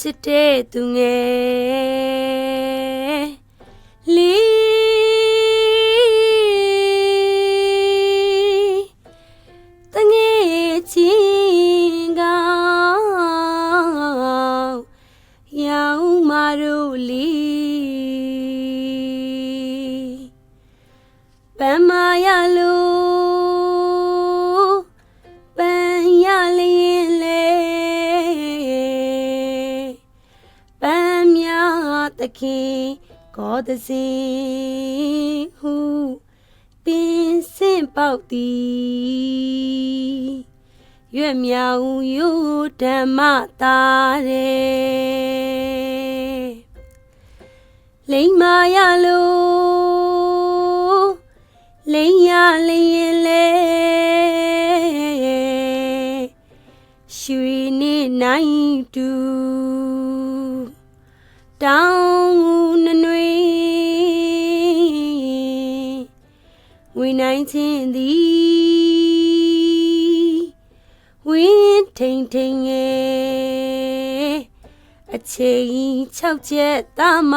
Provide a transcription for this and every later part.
စ်တဲ့သူငယ်လီတငယ်ချင်းကောင်ရောင်မတို့လီပန်းမရလို့ သခင်ကောသစီဟုပင်စင်ပေါက်သည်ရွက်မြောင်ယူဓမ္မတာတဲ့လိမ္မာရလို့လိမ့်ရလျင်လေရွှေနေနိုင်တူ တောင်းနနွေဝိနိုင်ချင်းသည်ဝင်းထိန်ထိန်ငယ်အချိန်၆ချက်တာမ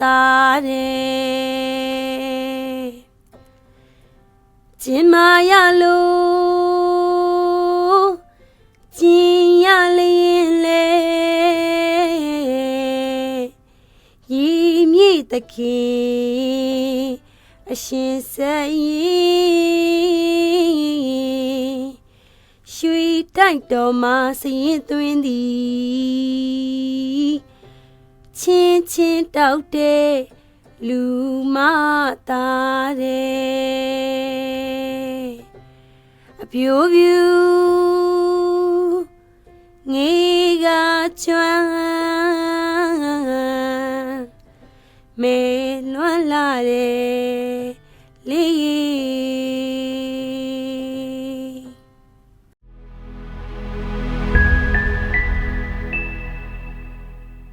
တာတဲ့ကျင်မာရလို့ သခင်အရှင်ဆက်ရင်ရွှေတိုက်တော်မှာစရင်သွင်းသည်ချင်းချင်းတောက်တဲ့လူမသားတဲ့အပြိုးပြူငေးကချွမ်း မေလွမ်းလာတဲ့လေး